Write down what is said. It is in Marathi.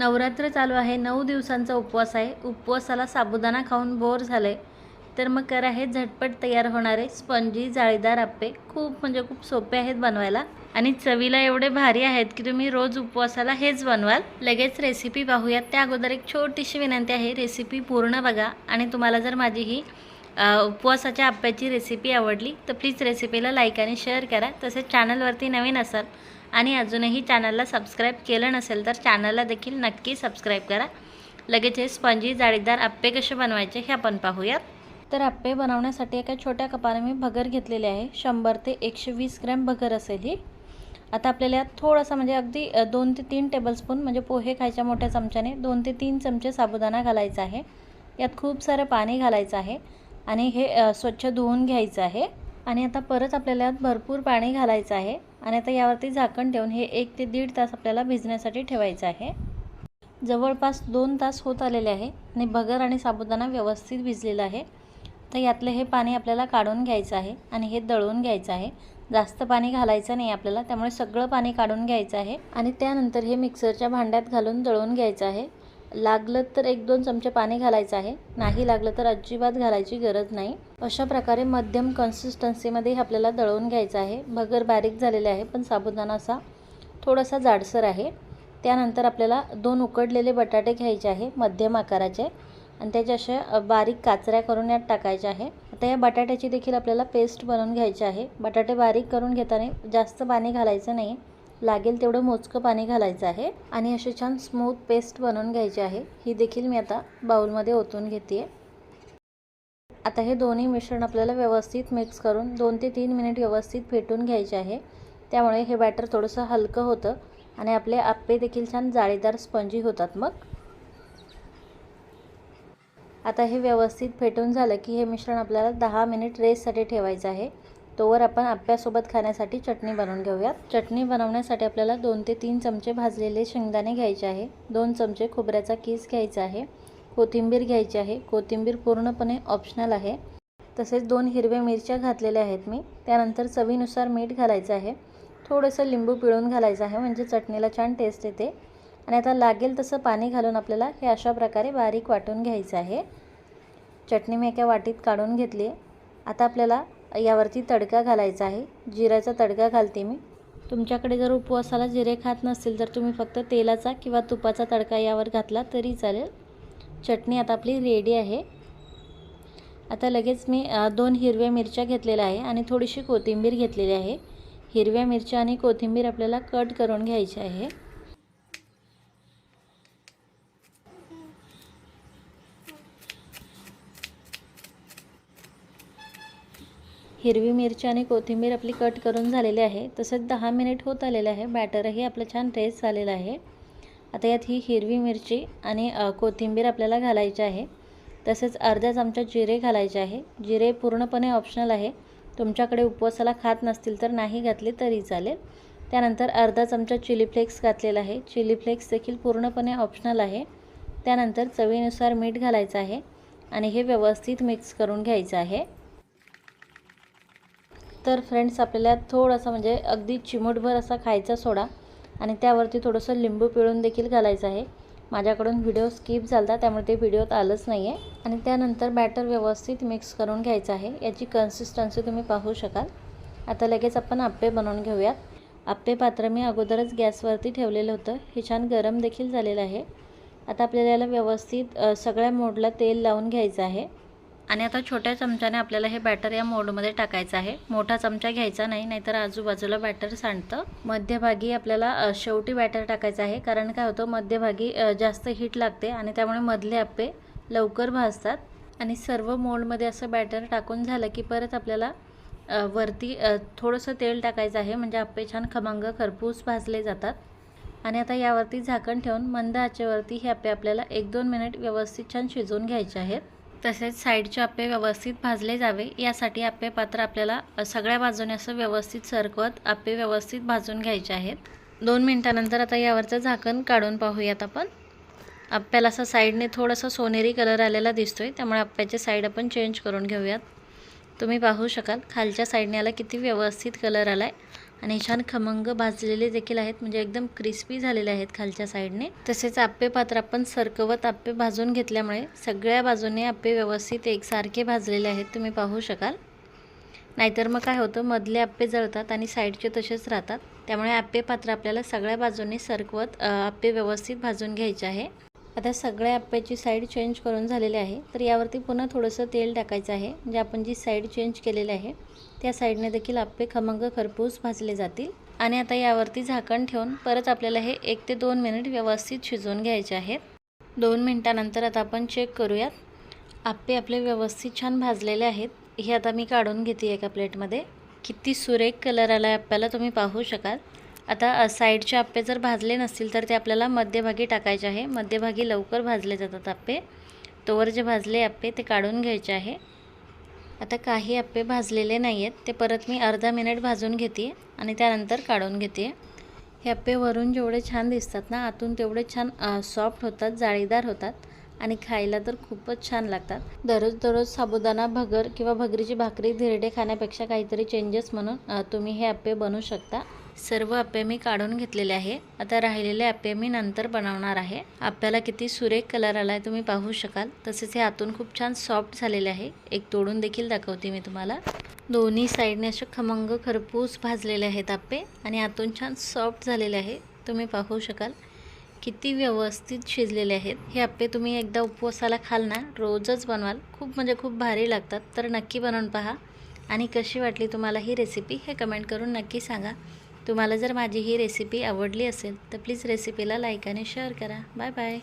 नवरात्र चालू आहे. नऊ दिवसांचा उपवास आहे. उपवासाला साबुदाणा खाऊन बोर झालं आहे तर मग करा हे झटपट तयार होणारे स्पंजी जाळीदार आप्पे. खूप म्हणजे खूप सोपे आहेत बनवायला. आणि चवीला एवढे भारी आहेत की तुम्ही रोज उपवासाला हेच बनवाल. लगेच रेसिपी पाहूयात. त्या अगोदर एक छोटीशी विनंती आहे. रेसिपी पूर्ण बघा. आणि तुम्हाला जर माझी ही उपवासाच्या आप्याची रेसिपी आवडली तर प्लीज रेसिपीला लाईक आणि शेअर करा. तसेच चॅनलवरती नवीन असाल आणि अजूनही चॅनलला सबस्क्राईब केलं नसेल तर चॅनलला देखील नक्की सबस्क्राईब करा. लगेच हे स्पंजी जाळीदार आप्पे कसे बनवायचे हे आपण पाहूयात. तर आप्पे बनवण्यासाठी एका छोट्या कपाने मी भगर घेतलेले आहे. शंभर ते एकशे वीस ग्रॅम भगर असेल ही. आता आपल्याला थोडासा म्हणजे अगदी दोन ते तीन टेबलस्पून म्हणजे पोहे खायच्या मोठ्या चमच्याने दोन ते तीन चमचे साबुदाणा घालायचा आहे. यात खूप सारं पाणी घालायचं आहे. आणि हे स्वच्छ धुवून घ्यायचं आहे. आणि आता परत आपल्याला यात भरपूर पाणी घालायचं आहे. आणि आता यावरती झाकण ठेवून हे एक ते दीड तास आपल्याला भिजण्यासाठी ठेवायचं आहे. जवळपास दोन तास होत आलेले आहे आणि भगर आणि साबुदाणा व्यवस्थित भिजलेला आहे. तर यातलं हे पाणी आपल्याला काढून घ्यायचं आहे आणि हे दळून घ्यायचं आहे. जास्त पाणी घालायचं नाही आपल्याला त्यामुळे सगळं पाणी काढून घ्यायचं आहे. आणि त्यानंतर हे मिक्सरच्या भांड्यात घालून दळून घ्यायचं आहे. लागलं तर एक दोन चमचे पाणी घालायचं आहे. नाही लागलं तर अजिबात घालायची गरज नाही. अशा प्रकारे मध्यम कन्सिस्टन्सीमध्ये हे आपल्याला दळवून घ्यायचं आहे. भगर बारीक झालेले आहे पण साबुदाणा असा थोडासा जाडसर आहे. त्यानंतर आपल्याला दोन उकडलेले बटाटे घ्यायचे आहे मध्यम आकाराचे. आणि त्याच्या अशा बारीक काचऱ्या करून यात टाकायच्या आहे. आता या बटाट्याची देखील आपल्याला पेस्ट बनवून घ्यायची आहे. बटाटे बारीक करून घेताना जास्त पाणी घालायचं नाही. लागेल तेवढं मोजकं पाणी घालायचं आहे आणि अशी छान स्मूथ पेस्ट बनवून घ्यायची आहे. ही देखील मी आता बाउलमध्ये ओतून घेते आता हे दोन्ही मिश्रण आपल्याला व्यवस्थित मिक्स करून दोन ते तीन मिनिट व्यवस्थित फेटून घ्यायचे आहे. त्यामुळे हे बॅटर थोडंसं हलकं होतं आणि आपले आप्पे देखील छान जाळीदार स्पंजी होतात मग. आता हे व्यवस्थित फेटून झालं की हे मिश्रण आपल्याला दहा मिनिट रेस्टसाठी ठेवायचं आहे. तोवर आपण आप्यासोबत खाण्यासाठी चटणी बनवून घेऊयात. चटणी बनवण्यासाठी आपल्याला दोन ते तीन चमचे भाजलेले शेंगदाणे घ्यायचे आहे. दोन चमचे खोबऱ्याचा केस घ्यायचा आहे. कोथिंबीर घ्यायची आहे. कोथिंबीर पूर्णपणे ऑप्शनल आहे. तसेच दोन हिरव्या मिरच्या घातलेल्या आहेत मी. त्यानंतर चवीनुसार मीठ घालायचं आहे. थोडंसं लिंबू पिळून घालायचं आहे. म्हणजे चटणीला छान टेस्ट येते. आणि आता लागेल तसं पाणी घालून आपल्याला हे अशा प्रकारे बारीक वाटून घ्यायचं आहे. चटणी मी एका वाटीत काढून घेतली आहे. आता आपल्याला यावरती तडका घालायचा आहे. जिऱ्याचा तडका घालते मी. तुमच्याकडे जर उपवासाला जिरे खात नसतील तर तुम्ही फक्त तेलाचा किंवा तुपाचा तडका यावर घातला तरी चालेल. चटणी आता आपली रेडी आहे. आता लगेच मी दोन हिरव्या मिरच्या घेतलेल्या आहे आणि थोडीशी कोथिंबीर घेतलेली आहे. हिरव्या मिरच्या आणि कोथिंबीर आपल्याला कट करून घ्यायची आहे. हिरवी मिरची आणि कोथिंबीर आपली कट करून झालेली आहे. तसंच दहा मिनिट होत आलेले आहे. बॅटरही आपलं छान टेस्ट झालेलं आहे. आता यात ही हिरवी मिरची आणि कोथिंबीर आपल्याला घालायची आहे. तसेच अर्धा चमचा जिरे घालायचे आहे. जिरे पूर्णपणे ऑप्शनल आहे. तुमच्याकडे उपवासाला खात नसतील तर नाही घातले तरी चालेल. त्यानंतर अर्धा चमचा चिली फ्लेक्स घातलेला आहे. चिली फ्लेक्स देखील पूर्णपणे ऑप्शनल आहे. त्यानंतर चवीनुसार मीठ घालायचं आहे आणि हे व्यवस्थित मिक्स करून घ्यायचं आहे. तर फ्रेंड्स आपल्याला थोडासा म्हणजे अगदी चिमूटभर असा खायचा सोडा आणि त्यावरती थोडंसं लिंबू पिळून देखील घालायचं आहे. माझ्याकडून व्हिडिओ स्किप झाला त्यामुळे ते व्हिडिओत आलंच नाही आहे आणि त्यानंतर बॅटर व्यवस्थित मिक्स करून घ्यायचं आहे. याची कन्सिस्टन्सी तुम्ही पाहू शकाल. आता लगेच आपण आप्पे बनवून घेऊयात. आप्पे पात्र मी अगोदरच गॅसवरती ठेवलेलं होतं. हे छान गरम देखील झालेलं आहे. आता आपल्याला याला व्यवस्थित सगळ्या मोडला तेल लावून घ्यायचं आहे. आणि आता छोट्या चमच्याने आपल्याला हे बॅटर या मोडमध्ये टाकायचं आहे. मोठा चमचा घ्यायचा नाही नाहीतर आजूबाजूला बॅटर सांडतं. मध्यभागी आपल्याला शेवटी बॅटर टाकायचं आहे. कारण काय होतं मध्यभागी जास्त हीट लागते आणि त्यामुळे मधले आप्पे लवकर भाजतात. आणि सर्व मोडमध्ये असं बॅटर टाकून झालं की परत आपल्याला वरती थोडंसं तेल टाकायचं आहे. म्हणजे आप्पे छान खमंग खरपूस भाजले जातात. आणि आता यावरती झाकण ठेवून मंद आचेवरती हे आप्पे आपल्याला एक दोन मिनिट व्यवस्थित छान शिजवून घ्यायचे आहेत. तसेच साईडचे आप्पे व्यवस्थित भाजले जावे. यासाठी आपे पात्र आपल्याला सगळ्या बाजूने असं व्यवस्थित सरकवत आप्पे व्यवस्थित भाजून घ्यायचे आहेत. दोन मिनटानंतर आता यावरचं झाकण काढून पाहूयात आपण. आप्याला असं साईडने थोडासा सोनेरी कलर आलेला दिसतो आहे त्यामुळे आप्याचे साईड आपण चेंज करून घेऊयात. तुम्ही पाहू शकाल खालच्या साईडने याला किती व्यवस्थित कलर आला आहे आणि छान खमंग भाजलेले देखील आहेत म्हणजे एकदम क्रिस्पी झालेले आहेत खालच्या साईडने तसेच आप्पे पात्र आपण सरकवत आप्पे भाजून घेतल्यामुळे सगळ्या बाजूने आप्पे व्यवस्थित एकसारखे भाजलेले आहेत तुम्ही पाहू शकाल. नाहीतर मग काय होतं मधले आप्पे जळतात आणि साईडचे तसेच राहतात. त्यामुळे आप्पे पात्र आपल्याला सगळ्या बाजूने सरकवत आप्पे व्यवस्थित भाजून घ्यायचे आहे. आता सगळ्या आप्याची साईड चेंज करून झालेली आहे. तर यावरती पुन्हा थोडंसं तेल टाकायचं आहे. म्हणजे आपण जी साईड चेंज केलेली आहे त्या साईडने देखील आप्पे खमंग खरपूस भाजले जातील. आणि आता यावरती झाकण ठेवून परत आपल्याला हे एक ते दोन मिनिट व्यवस्थित शिजवून घ्यायचे आहेत. दोन मिनटानंतर आता आपण चेक करूयात. आप्पे आपले व्यवस्थित छान भाजलेले आहेत. हे आता मी काढून घेते एका प्लेटमध्ये किती सुरेख कलर आला आहे आपल्याला तुम्ही पाहू शकाल. आता साईडचे आप्पे जर भाजले नसतील तर ते आपल्याला मध्यभागी टाकायचे आहे. मध्यभागी लवकर भाजले जातात आप्पे. तोवर जे भाजले आप्पे ते काढून घ्यायचे आहे. आता काही आप्पे भाजलेले नाही आहेत ते परत मी अर्धा मिनिट भाजून घेते आणि त्यानंतर काढून घेते. हे आप्पे वरून जेवढे छान दिसतात ना आतून तेवढे छान सॉफ्ट होतात जाळीदार होतात आणि खायला तर खूपच छान लागतात. दररोज दररोज साबुदाणा भगर किंवा भगरीची भाकरी धिरडे खाण्यापेक्षा काहीतरी चेंजेस म्हणून तुम्ही हे आप्पे बनवू शकता. सर्व आप्पे मी काढून घेतलेले आहे. आता राहिलेले आप्पे मी नंतर बनवणार आहे. आप्याला किती सुरेख कलर आला आहे तुम्ही पाहू शकाल. तसेच हे आतून खूप छान सॉफ्ट झालेले आहे. एक तोडून देखील दाखवते मी तुम्हाला. दोन्ही साईडने असे खमंग खरपूस भाजलेले आहेत आप्पे आणि आतून छान सॉफ्ट झालेले आहे. तुम्ही पाहू शकाल. किती व्यवस्थित शिजलेले आहेत. हे आप्पे तुम्ही एकदा उपवासाला खाल ना रोजच बनवाल. खूप म्हणजे खूप भारी लागतात. तर नक्की बनवून पहा. आणि कशी वाटली तुम्हाला ही रेसिपी हे कमेंट करून नक्की सांगा. तुम्हाला जर माझी ही रेसिपी आवडली असेल तर प्लीज रेसिपीला लाईक आणि शेअर करा. Bye bye